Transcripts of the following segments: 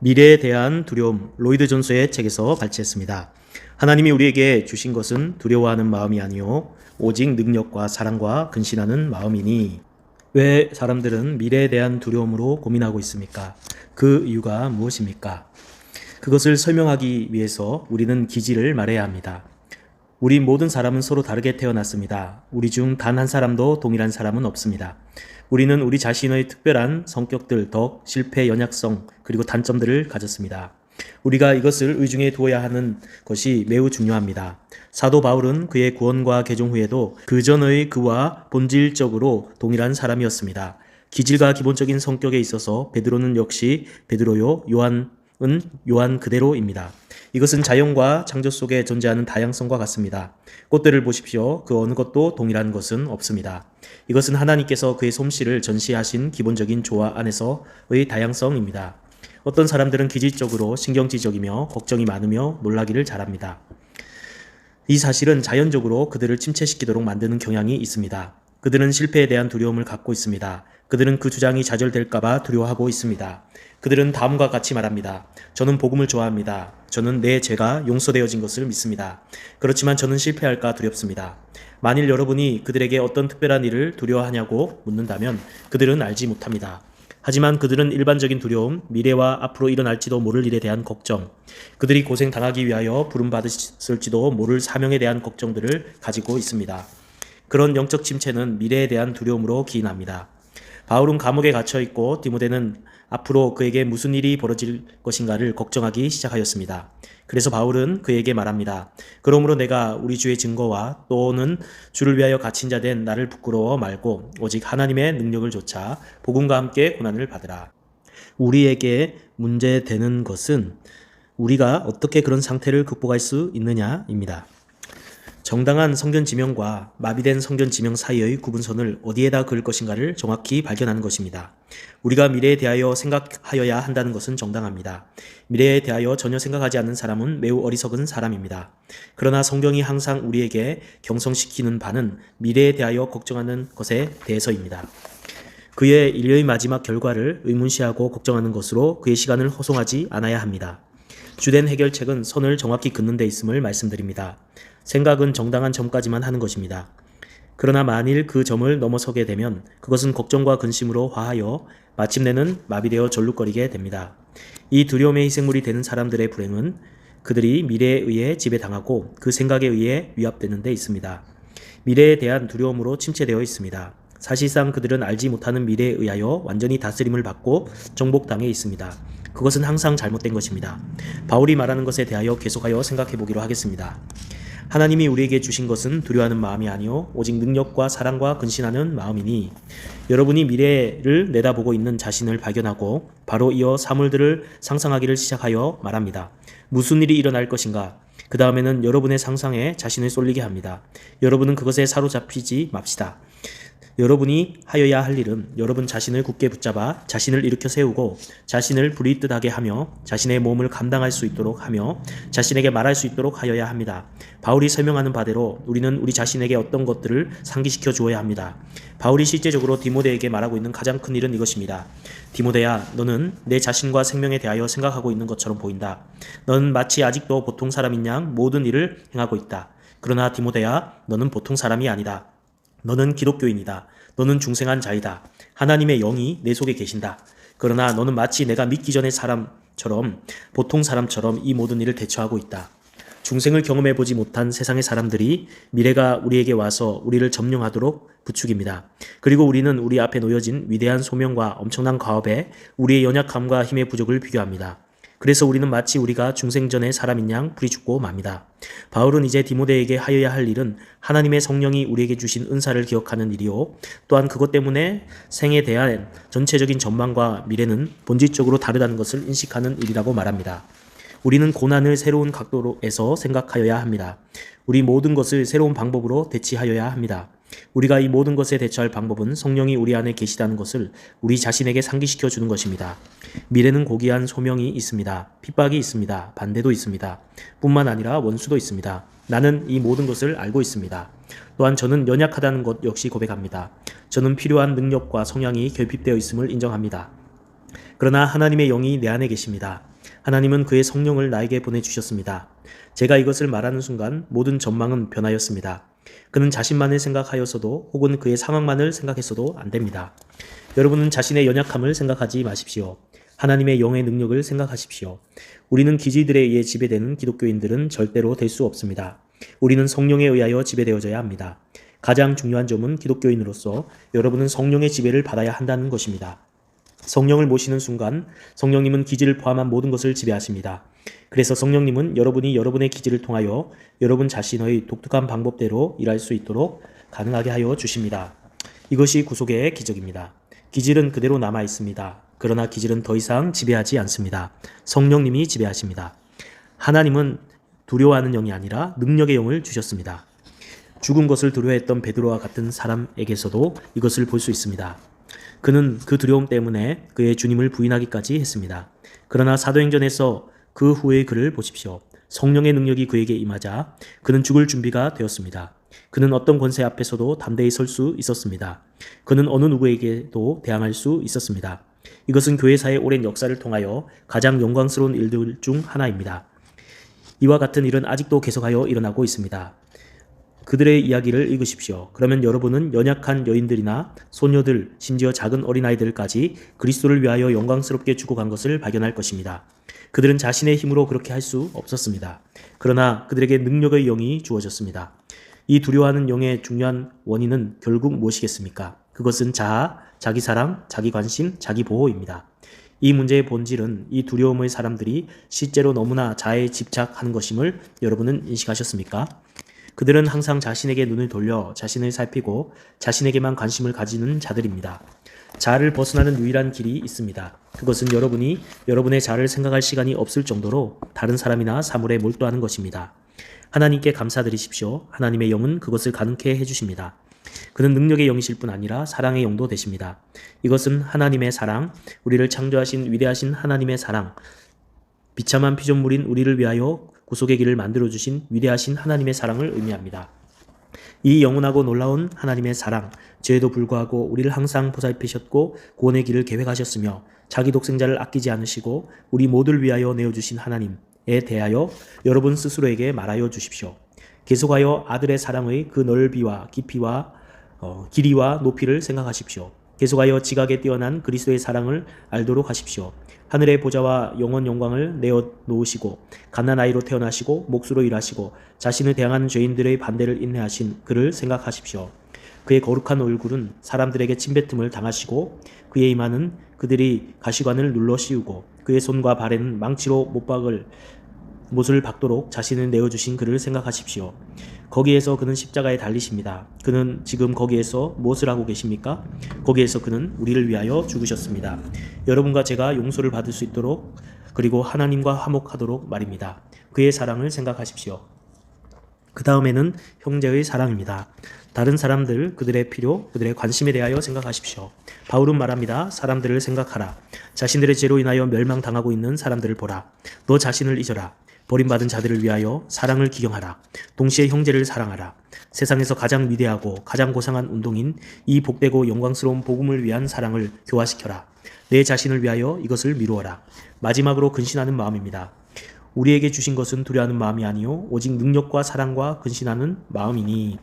미래에 대한 두려움, 로이드 존스의 책에서 발췌했습니다. 하나님이 우리에게 주신 것은 두려워하는 마음이 아니요 오직 능력과 사랑과 근신하는 마음이니 왜 사람들은 미래에 대한 두려움으로 고민하고 있습니까? 그 이유가 무엇입니까? 그것을 설명하기 위해서 우리는 기지를 말해야 합니다. 우리 모든 사람은 서로 다르게 태어났습니다. 우리 중 단 한 사람도 동일한 사람은 없습니다. 우리는 우리 자신의 특별한 성격들, 덕, 실패, 연약성, 그리고 단점들을 가졌습니다. 우리가 이것을 의중에 두어야 하는 것이 매우 중요합니다. 사도 바울은 그의 구원과 개종 후에도 그 전의 그와 본질적으로 동일한 사람이었습니다. 기질과 기본적인 성격에 있어서 베드로는 역시 베드로요, 요한 은 요한 그대로입니다. 이것은 자연과 창조 속에 존재하는 다양성과 같습니다. 꽃들을 보십시오. 그 어느 것도 동일한 것은 없습니다. 이것은 하나님께서 그의 솜씨를 전시하신 기본적인 조화 안에서의 다양성입니다. 어떤 사람들은 기질적으로 신경질적이며 걱정이 많으며 놀라기를 잘합니다. 이 사실은 자연적으로 그들을 침체시키도록 만드는 경향이 있습니다. 그들은 실패에 대한 두려움을 갖고 있습니다. 그들은 그 주장이 좌절될까봐 두려워하고 있습니다. 그들은 다음과 같이 말합니다. 저는 복음을 좋아합니다. 저는 내 죄가 용서되어진 것을 믿습니다. 그렇지만 저는 실패할까 두렵습니다. 만일 여러분이 그들에게 어떤 특별한 일을 두려워하냐고 묻는다면 그들은 알지 못합니다. 하지만 그들은 일반적인 두려움, 미래와 앞으로 일어날지도 모를 일에 대한 걱정, 그들이 고생 당하기 위하여 부름받았을지도 모를 사명에 대한 걱정들을 가지고 있습니다. 그런 영적 침체는 미래에 대한 두려움으로 기인합니다. 바울은 감옥에 갇혀 있고 디모데는 앞으로 그에게 무슨 일이 벌어질 것인가를 걱정하기 시작하였습니다. 그래서 바울은 그에게 말합니다. 그러므로 내가 우리 주의 증거와 또는 주를 위하여 갇힌 자 된 나를 부끄러워 말고 오직 하나님의 능력을 조차 복음과 함께 고난을 받으라. 우리에게 문제되는 것은 우리가 어떻게 그런 상태를 극복할 수 있느냐입니다. 정당한 성전 지명과 마비된 성전 지명 사이의 구분선을 어디에다 그을 것인가를 정확히 발견하는 것입니다. 우리가 미래에 대하여 생각하여야 한다는 것은 정당합니다. 미래에 대하여 전혀 생각하지 않는 사람은 매우 어리석은 사람입니다. 그러나 성경이 항상 우리에게 경성시키는 바는 미래에 대하여 걱정하는 것에 대해서입니다. 그의 인류의 마지막 결과를 의문시하고 걱정하는 것으로 그의 시간을 허송하지 않아야 합니다. 주된 해결책은 선을 정확히 긋는 데 있음을 말씀드립니다. 생각은 정당한 점까지만 하는 것입니다. 그러나 만일 그 점을 넘어서게 되면 그것은 걱정과 근심으로 화하여 마침내는 마비되어 절룩거리게 됩니다. 이 두려움의 희생물이 되는 사람들의 불행은 그들이 미래에 의해 지배당하고 그 생각에 의해 위압되는 데 있습니다. 미래에 대한 두려움으로 침체되어 있습니다. 사실상 그들은 알지 못하는 미래에 의하여 완전히 다스림을 받고 정복당해 있습니다. 그것은 항상 잘못된 것입니다. 바울이 말하는 것에 대하여 계속하여 생각해 보기로 하겠습니다. 하나님이 우리에게 주신 것은 두려워하는 마음이 아니요 오직 능력과 사랑과 근신하는 마음이니 여러분이 미래를 내다보고 있는 자신을 발견하고 바로 이어 사물들을 상상하기를 시작하여 말합니다. 무슨 일이 일어날 것인가? 그 다음에는 여러분의 상상에 자신을 쏠리게 합니다. 여러분은 그것에 사로잡히지 맙시다. 여러분이 하여야 할 일은 여러분 자신을 굳게 붙잡아 자신을 일으켜 세우고 자신을 불이뜻하게 하며 자신의 몸을 감당할 수 있도록 하며 자신에게 말할 수 있도록 하여야 합니다. 바울이 설명하는 바대로 우리는 우리 자신에게 어떤 것들을 상기시켜 주어야 합니다. 바울이 실제적으로 디모데에게 말하고 있는 가장 큰 일은 이것입니다. 디모데야, 너는 내 자신과 생명에 대하여 생각하고 있는 것처럼 보인다. 너는 마치 아직도 보통 사람인 양 모든 일을 행하고 있다. 그러나 디모데야, 너는 보통 사람이 아니다. 너는 기독교인이다. 너는 중생한 자이다. 하나님의 영이 내 속에 계신다. 그러나 너는 마치 내가 믿기 전의 사람처럼 보통 사람처럼 이 모든 일을 대처하고 있다. 중생을 경험해 보지 못한 세상의 사람들이 미래가 우리에게 와서 우리를 점령하도록 부축입니다. 그리고 우리는 우리 앞에 놓여진 위대한 소명과 엄청난 과업에 우리의 연약함과 힘의 부족을 비교합니다. 그래서 우리는 마치 우리가 중생전의 사람인 양 불이 죽고 맙니다. 바울은 이제 디모데에게 하여야 할 일은 하나님의 성령이 우리에게 주신 은사를 기억하는 일이요. 또한 그것 때문에 생에 대한 전체적인 전망과 미래는 본질적으로 다르다는 것을 인식하는 일이라고 말합니다. 우리는 고난을 새로운 각도로에서 생각하여야 합니다. 우리 모든 것을 새로운 방법으로 대치하여야 합니다. 우리가 이 모든 것에 대처할 방법은 성령이 우리 안에 계시다는 것을 우리 자신에게 상기시켜 주는 것입니다. 미래는 고귀한 소명이 있습니다. 핍박이 있습니다. 반대도 있습니다. 뿐만 아니라 원수도 있습니다. 나는 이 모든 것을 알고 있습니다. 또한 저는 연약하다는 것 역시 고백합니다. 저는 필요한 능력과 성향이 결핍되어 있음을 인정합니다. 그러나 하나님의 영이 내 안에 계십니다. 하나님은 그의 성령을 나에게 보내주셨습니다. 제가 이것을 말하는 순간 모든 전망은 변하였습니다. 그는 자신만을 생각하였어도 혹은 그의 상황만을 생각했어도 안 됩니다. 여러분은 자신의 연약함을 생각하지 마십시오. 하나님의 영의 능력을 생각하십시오. 우리는 기지들에 의해 지배되는 기독교인들은 절대로 될 수 없습니다. 우리는 성령에 의하여 지배되어져야 합니다. 가장 중요한 점은 기독교인으로서 여러분은 성령의 지배를 받아야 한다는 것입니다. 성령을 모시는 순간 성령님은 기지를 포함한 모든 것을 지배하십니다. 그래서 성령님은 여러분이 여러분의 기지를 통하여 여러분 자신의 독특한 방법대로 일할 수 있도록 가능하게 하여 주십니다. 이것이 구속의 기적입니다. 기질은 그대로 남아 있습니다. 그러나 기질은 더 이상 지배하지 않습니다. 성령님이 지배하십니다. 하나님은 두려워하는 영이 아니라 능력의 영을 주셨습니다. 죽은 것을 두려워했던 베드로와 같은 사람에게서도 이것을 볼 수 있습니다. 그는 그 두려움 때문에 그의 주님을 부인하기까지 했습니다. 그러나 사도행전에서 그 후의 그를 보십시오. 성령의 능력이 그에게 임하자 그는 죽을 준비가 되었습니다. 그는 어떤 권세 앞에서도 담대히 설 수 있었습니다. 그는 어느 누구에게도 대항할 수 있었습니다. 이것은 교회사의 오랜 역사를 통하여 가장 영광스러운 일들 중 하나입니다. 이와 같은 일은 아직도 계속하여 일어나고 있습니다. 그들의 이야기를 읽으십시오. 그러면 여러분은 연약한 여인들이나 소녀들, 심지어 작은 어린아이들까지 그리스도를 위하여 영광스럽게 죽어간 것을 발견할 것입니다. 그들은 자신의 힘으로 그렇게 할 수 없었습니다. 그러나 그들에게 능력의 영이 주어졌습니다. 이 두려워하는 영의 중요한 원인은 결국 무엇이겠습니까? 그것은 자아, 자기 사랑, 자기 관심, 자기 보호입니다. 이 문제의 본질은 이 두려움의 사람들이 실제로 너무나 자아에 집착하는 것임을 여러분은 인식하셨습니까? 그들은 항상 자신에게 눈을 돌려 자신을 살피고 자신에게만 관심을 가지는 자들입니다. 자아를 벗어나는 유일한 길이 있습니다. 그것은 여러분이 여러분의 자아를 생각할 시간이 없을 정도로 다른 사람이나 사물에 몰두하는 것입니다. 하나님께 감사드리십시오. 하나님의 영은 그것을 가능케 해주십니다. 그는 능력의 영이실 뿐 아니라 사랑의 영도 되십니다. 이것은 하나님의 사랑, 우리를 창조하신 위대하신 하나님의 사랑, 비참한 피조물인 우리를 위하여 구속의 길을 만들어 주신 위대하신 하나님의 사랑을 의미합니다. 이 영원하고 놀라운 하나님의 사랑, 죄에도 불구하고 우리를 항상 보살피셨고 구원의 길을 계획하셨으며 자기 독생자를 아끼지 않으시고 우리 모두를 위하여 내어주신 하나님에 대하여 여러분 스스로에게 말하여 주십시오. 계속하여 아들의 사랑의 그 넓이와 깊이와 어, 길이와 높이를 생각하십시오. 계속하여 지각에 뛰어난 그리스도의 사랑을 알도록 하십시오. 하늘의 보좌와 영원 영광을 내어 놓으시고 갓난 아이로 태어나시고 몫으로 일하시고 자신을 대항하는 죄인들의 반대를 인내하신 그를 생각하십시오. 그의 거룩한 얼굴은 사람들에게 침뱉음을 당하시고 그의 이마는 그들이 가시관을 눌러 씌우고 그의 손과 발에는 망치로 못 박을 못을 박도록 자신을 내어주신 그를 생각하십시오. 거기에서 그는 십자가에 달리십니다. 그는 지금 거기에서 무엇을 하고 계십니까? 거기에서 그는 우리를 위하여 죽으셨습니다. 여러분과 제가 용서를 받을 수 있도록 그리고 하나님과 화목하도록 말입니다. 그의 사랑을 생각하십시오. 그 다음에는 형제의 사랑입니다. 다른 사람들, 그들의 필요, 그들의 관심에 대하여 생각하십시오. 바울은 말합니다. 사람들을 생각하라. 자신들의 죄로 인하여 멸망당하고 있는 사람들을 보라. 너 자신을 잊어라. 버림받은 자들을 위하여 사랑을 기경하라. 동시에 형제를 사랑하라. 세상에서 가장 위대하고 가장 고상한 운동인 이 복되고 영광스러운 복음을 위한 사랑을 교화시켜라. 내 자신을 위하여 이것을 미루어라. 마지막으로 근신하는 마음입니다. 우리에게 주신 것은 두려워하는 마음이 아니요 오직 능력과 사랑과 근신하는 마음이니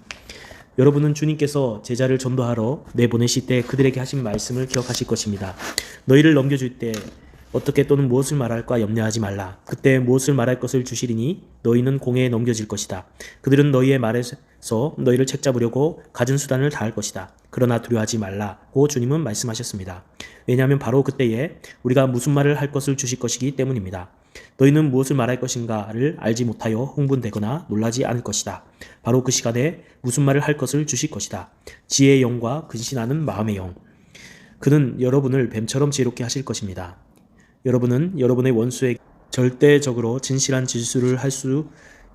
여러분은 주님께서 제자를 전도하러 내보내실 때 그들에게 하신 말씀을 기억하실 것입니다. 너희를 넘겨줄 때 어떻게 또는 무엇을 말할까 염려하지 말라. 그때 무엇을 말할 것을 주시리니 너희는 공회에 넘겨질 것이다. 그들은 너희의 말에서 너희를 책잡으려고 가진 수단을 다할 것이다. 그러나 두려워하지 말라고 주님은 말씀하셨습니다. 왜냐하면 바로 그때에 우리가 무슨 말을 할 것을 주실 것이기 때문입니다. 너희는 무엇을 말할 것인가를 알지 못하여 흥분되거나 놀라지 않을 것이다. 바로 그 시간에 무슨 말을 할 것을 주실 것이다. 지혜의 영과 근신하는 마음의 영. 그는 여러분을 뱀처럼 지혜롭게 하실 것입니다. 여러분은 여러분의 원수에게 절대적으로 진실한 질수를 할수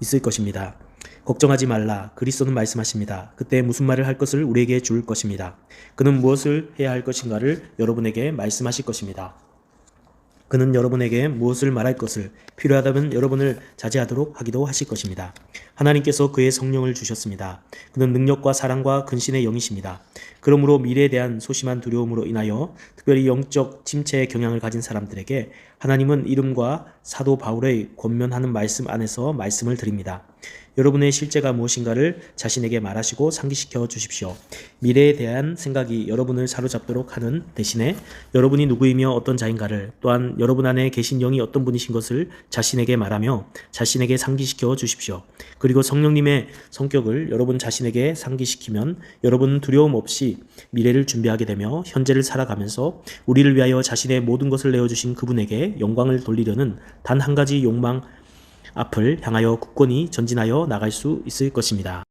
있을 것입니다. 걱정하지 말라. 그리스도는 말씀하십니다. 그때 무슨 말을 할 것을 우리에게 줄 것입니다. 그는 무엇을 해야 할 것인가를 여러분에게 말씀하실 것입니다. 그는 여러분에게 무엇을 말할 것을 필요하다면 여러분을 자제하도록 하기도 하실 것입니다. 하나님께서 그의 성령을 주셨습니다. 그는 능력과 사랑과 근신의 영이십니다. 그러므로 미래에 대한 소심한 두려움으로 인하여 특별히 영적 침체의 경향을 가진 사람들에게 하나님은 이름과 사도 바울의 권면하는 말씀 안에서 말씀을 드립니다. 여러분의 실제가 무엇인가를 자신에게 말하시고 상기시켜 주십시오. 미래에 대한 생각이 여러분을 사로잡도록 하는 대신에 여러분이 누구이며 어떤 자인가를 또한 여러분 안에 계신 영이 어떤 분이신 것을 자신에게 말하며 자신에게 상기시켜 주십시오. 그리고 성령님의 성격을 여러분 자신에게 상기시키면 여러분은 두려움 미래를 준비하게 되며 현재를 살아가면서 우리를 위하여 자신의 모든 것을 내어주신 그분에게 영광을 돌리려는 단 한 가지 욕망 앞을 향하여 굳건히 전진하여 나갈 수 있을 것입니다.